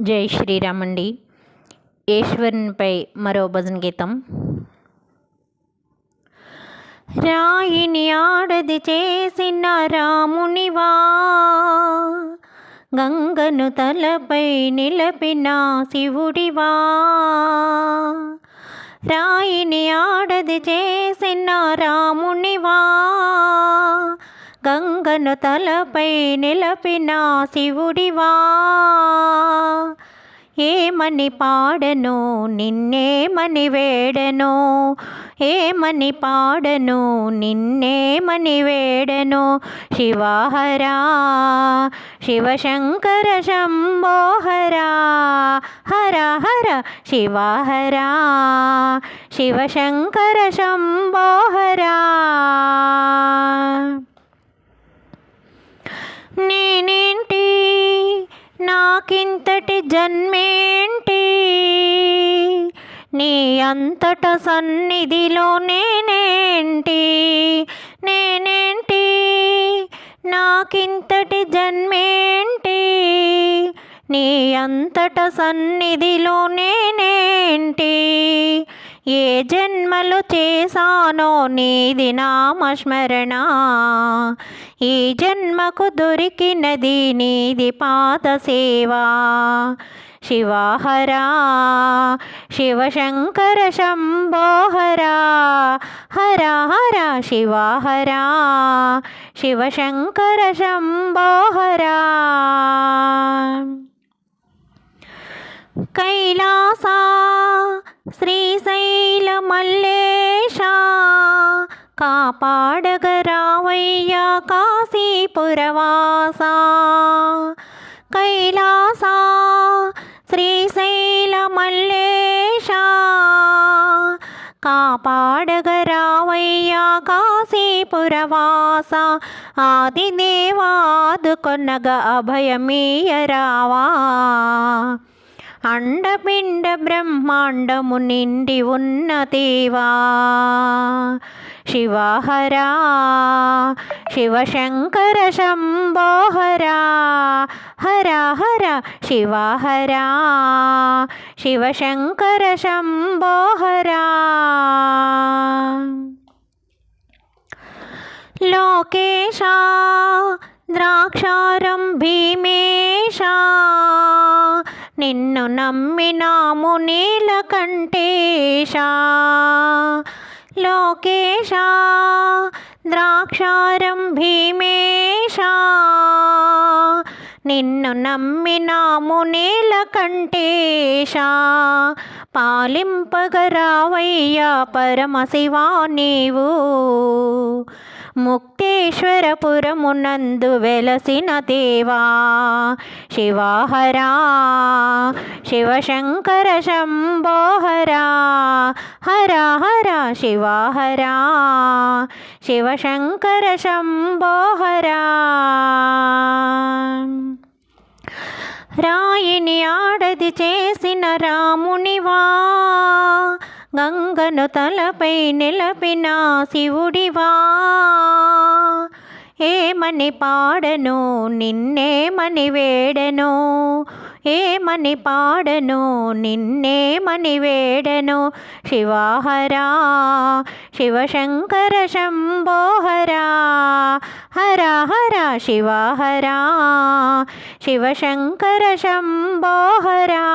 జై శ్రీరామ్ అండి. ఈశ్వరునిపై మరో భజన గీతం. రాయిని ఆడది చేసిన రామునివా గంగను తలపై నిలపిన శివుడివా. రాయిని ఆడది చేసిన రామునివా గంగను తలపై నిలపిన శివుడివా. ఏమని పాడను నిన్నేమని వేడను? ఏమని పాడను నిన్నేమని వేడను? శివహరా శివశంకర శంభోహరా హర హర శివహరా శివశంకర శంభోహరా. జన్మేంటి? నీ అంతట సన్నిధిలో నేనేంటి? నేనేంటి? నాకింతటి జన్మేంటి? నీ అంతట సన్నిధిలో నేనేంటి? ఏ జన్మలు చేశానో నీది నామస్మరణ. ఈ జన్మకు దొరికినది నీది పాద సేవా. శివహరా శివశంకర శంభోహరా. హర హర శివహరా శివశంకర శంభోహరా. కైలాసా శ్రీశైల మల్లేశ కాపాడగరావయ్యా కాశీపురవాస. కైలాస శ్రీశైల మల్లేశ కాపాడగరావయ్యా కాశీపురవాస. ఆదిదేవాదుకొనగ అభయమీయరావా. అండపిండ బ్రహ్మాండము నిండి ఉన్న దేవా శివహరా శివశంకర శంభోహరా హర హర శివహరా శివశంకర శంభోహరా లోకేశ ద్రాక్షారం భీమేశ నిన్ను నమ్మినాము నీల కంటేశా లోకేశా ద్రాక్షారం భీమే నిన్ను నమ్మినాము నీలకంఠేశ పాలింపగరావయ్యా పరమశివా నీవు. ముక్తేశ్వరపురమునందు వెలసిన దేవా. శివాహరా శివశంకర శంభోహరా. హర హర శివాహరా శివశంకర శంభోహరా. రాయిని ఆడది చేసిన రామునివా? గంగను తలపై నిలపిన శివుడివా? ఏమని పాడను నిన్నేమని వేడను? ఏమని పాడను నిన్నేమని వేడను? శివాహరా శివశంకర శంభోహరా హర హర శివాహరా శివశంకర శంభోహరా.